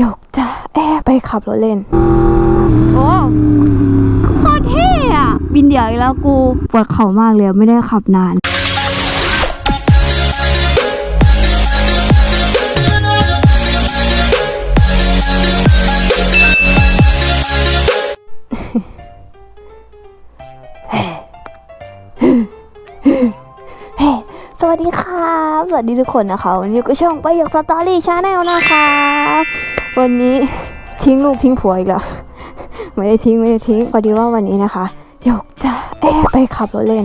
หยกจะแอบไปขับรถเล่น โอ้โคตรเท่อะบินเดี่ยวอีกแล้วกู ปวดเข่ามากเลยไม่ได้ขับนานเฮ้สวัสดีครับ สวัสดีทุกคนนะคะ วันนี้ก็ช่องไปหยกสตอรี่ชาแนลนะคะ วันนี้ทิ้งลูกทิ้งผัวอีกแล้วไม่ได้ทิ้งไม่ได้ทิ้งพอดีว่าวันนี้นะคะหยกจะแอบไปขับรถเล่น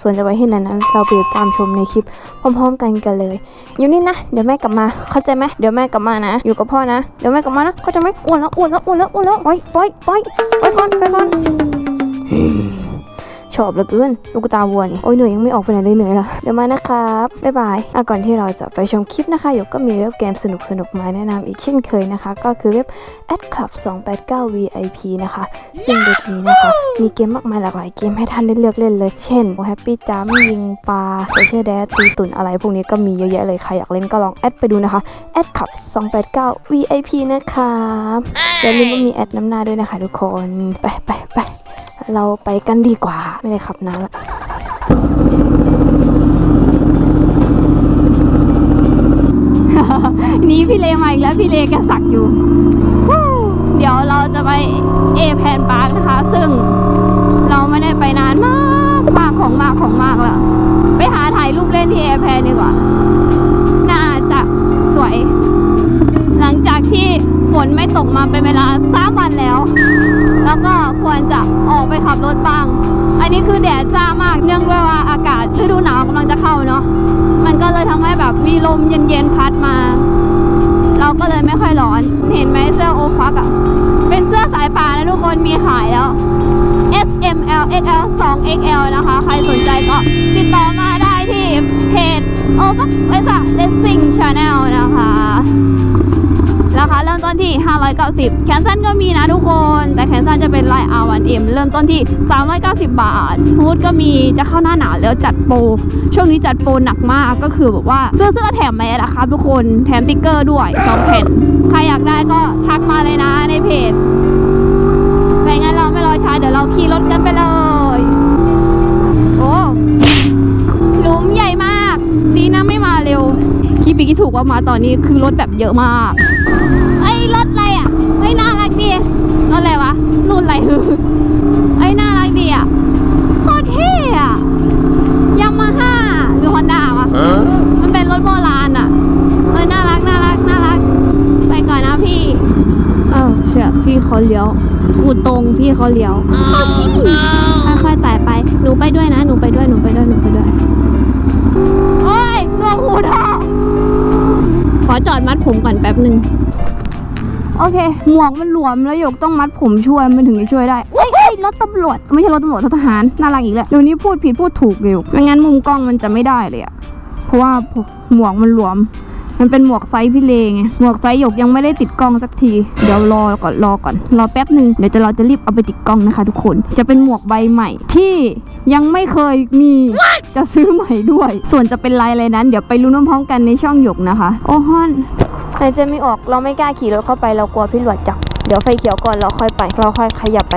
ส่วนจะไปที่ไหนนั้น เราไปตามชมในคลิปพร้อมๆกันกันเลย อยู่นี่นะ เดี๋ยวแม่กลับมา เข้าใจไหมเดี๋ยวแม่กลับมานะ อยู่กับพ่อนะ เดี๋ยวแม่กลับมานะ เข้าใจไหมอ้วนแล้วอ้วนแล้วอ้วนแล้วอ้วนแล้วไปไปไปไปก่อนไปก่อน ชอบเหลือเกินลูกตาวัวนี่โอ้ยเหนื่อยยังไม่ออกไปไหนเลยเหนื่อยละเดี๋ยวมานะครับบ๊ายบายอะก่อนที่เราจะไปชมคลิปนะคะหยกก็มีเว็บเกมสนุกสนุกมาแนะนำอีกเช่นเคยนะคะ ก็คือเว็บ ad club 289 vip นะคะ ซึ่งเว็บนี้นะคะ มีเกมมากมายหลากหลายเกมให้ท่านได้เลือกเล่นเลย เช่น Happy Jump ยิงปลาโซเชียลแดตีตุ่นอะไร พวกนี้ก็มีเยอะแยะเลยใครอยากเล่นก็ลองแอดไปดูนะคะ ad club 289 vip นะคะอย่าลืมว่ามีแอดน้ำหน้าด้วยนะคะทุกคน ไปไปไป เราไปกันดีกว่า ไม่ได้ขับนานละนี่พี่เลมาอีกแล้วพี่เลแกสักอยู่ เดี๋ยวเราจะไปเอแพนปาร์คนะคะ ซึ่งเราไม่ได้ไปนานมากมากของมากของมากแล้ว ไปหาถ่ายรูปเล่นที่เอแพนดีกว่า น่าจะสวย หลังจากที่ฝนไม่ตกมาเป็นเวลาสามวันแล้ว แล้วก็ควรจะออกไปขับรถบ้าง อันนี้คือแดดจ้ามากเนื่องด้วยว่าอากาศฤดูหนาวกำลังจะเข้าเนาะมันก็เลยทำให้แบบมีลมเย็นๆพัดมา เราก็เลยไม่ค่อยร้อนเห็นไหมเสื้อโอฟักอะเป็นเสื้อสายป่านะทุกคนมีขายแล้ว S M L X L 2 X L นะคะ ใครสนใจก็ติดต่อมาได้ที่เพจโอฟักเลสเลสซิ่งชาแนลนะคะราคาเริ่มต้นที่ 590แขนสั้นก็มีนะทุกคน แต่แขนสั้น ณ M เริ่มต้นที่ 390 บาทฮูดก็มีจะเข้าหน้าหนาวแล้วจัดโปร ช่วงนี้จัดโปรหนักมากก็คือแบบว่าเสื้อเสื้อแถมแมสนะครับทุกคนแถมติ๊กเกอร์ด้วย2แผ่น ใครอยากได้ก็ทักมาเลยนะในเพจไปงั้นเราไม่รอช้าเดี๋ยวเราขี่รถกันไปเลยโอ้หลุมใหญ่มาก ดีนะไม่มาเร็วคิดปีคิดถูกว่ามาตอนนี้คือรถแบบเยอะมากไอ้รถอะไรอะไอ้ยน่ารักดี รถอะไรวะ รุ่นอะไรฮือไอ้ยน่ารักดีอะโคตรเท่อะยามาฮ่าหรือฮอนด้าวะมันเป็นรถโบราณอะเออน่ารักน่ารักน่ารัก ไปก่อนนะพี่เออเชื่อพี่เขาเลี้ยวกูตรงพี่เขาเลี้ยวเอาชิค่อยๆไต่ไปหนูไปด้วยนะหนูไปด้วยหนูไปด้วยหนูไปด้วยโอ้ยดวงหูทองขอจอดมัดผมก่อนแป๊บหนึ่ง โอเค หมวกมันหลวมแล้วหยกต้องมัดผมช่วยมันถึงจะช่วยได้เอ้ยเอ้ยรถตำรวจ ไม่ใช่รถตำรวจรถทหารน่ารักอีกแล้วเดี๋ยวนี้พูดผิดพูดถูกเร็วไม่งั้นมุมกล้องมันจะไม่ได้เลยอะเพราะว่าหมวกมันหลวม มันเป็นหมวกไซส์พี่เลงไงหมวกไซส์หยกยังไม่ได้ติดกล้องสักทีเดี๋ยวรอก่อนรอก่อนรอแป๊บหนึ่งเดี๋ยวจะเราจะรีบเอาไปติดกล้องนะคะ ทุกคนจะเป็นหมวกใบใหม่ ที่ยังไม่เคยมีจะซื้อใหม่ด้วย ส่วนจะเป็นลายอะไรนั้น เดี๋ยวไปรู้น้พร้อมกันในช่องหยกนะคะ โอ้ฮอน หายใจไม่ออกเราไม่กล้าขี่รถเข้าไปเรากลัวพี่หลวดจับ เดี๋ยวไฟเขียวก่อนเราค่อยไป เราค่อยขยับไป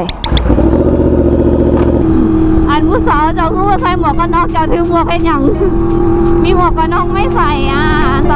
อันผู้สาวเจ้าคือว่าใส่หมวกกันน็อกเจ้าถือหมวกเป็นอย่าง มีหมวกกันน็อกไม่ใส่อะอันต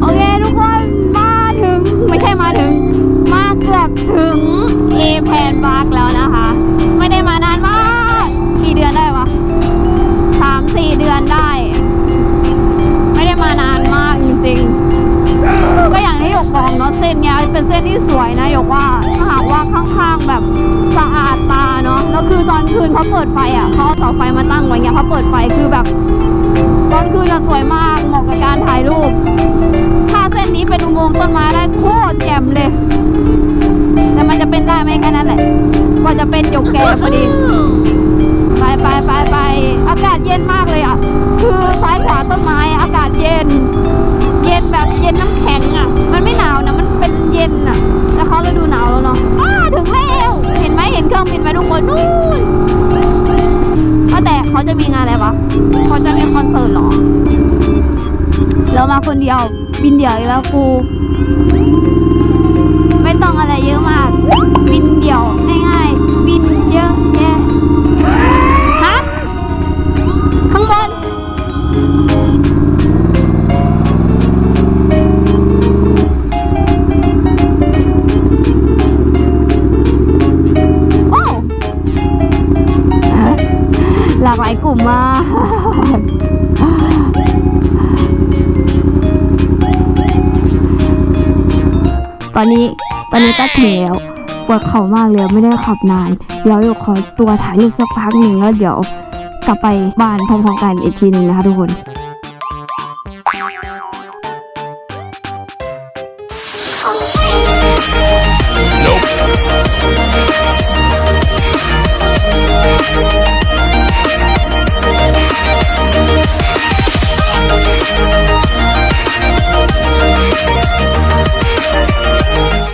โอเคทุกคนมาถึงไม่ใช่มาถึง มาเกือบถึงเอแพนบาร์กแล้วนะคะ ไม่ได้มานานมากกี่เดือนได้วะสามสี่เดือนได้ ไม่ได้มานานมากจริงๆ ก็อย่างที่หยกบอกเนาะเส้นเนี้ยเป็นเส้นที่สวยนะหยกว่าถ้าหากว่าข้างๆแบบสะอาดตาเนาะแล้วคือตอนคืนเขาเปิดไฟอะเขาเอาเสาไฟมาตั้งไว้เงี้ยเขาเปิดไฟคือแบบ ตอนคืนอะสวยมาก นี้เป็นอุโมงค์ต้นไม้ได้โคตรแจ่มเลย แต่มันจะเป็นได้ไหมแค่นั้นแหละกว่าจะเป็นหยกแก่พอดี ไปไปไปไปอากาศเย็นมากเลยอะ คือซ้ายขวาต้นไม้อากาศเย็น เย็นแบบเย็นน้ำแข็งอะ มันไม่หนาวนะ มันเป็นเย็นอะ แล้วเขาฤดูหนาวแล้วเนาะอ้าถึงแล้วเห็นไหมเห็นเครื่องบินไหมทุกคนนู่นว่าแต่เขาจะมีงานอะไรวะเขาจะมีคอนเสิร์ตเหรอเรามาคนเดียว บินเดี่ยวอีกแล้วกูไม่ต้องอะไรเยอะมาก บินเดี่ยวง่ายๆ บินเยอะแยะฮะข้างบนโอ้หลากหลายกลุ่มมาก อนนี้ตอนนี้ก็ถึงแล้วปวดเข่ามากเลยไม่ได้ขับนานเดี๋ยวเดี๋ยวขอตัวถ่ายรูปสักพักหนึ่งแล้วเดี๋ยวกลับไปบ้านพร้อมๆกันอีกทีหนึงนะคะทุกคน Nope.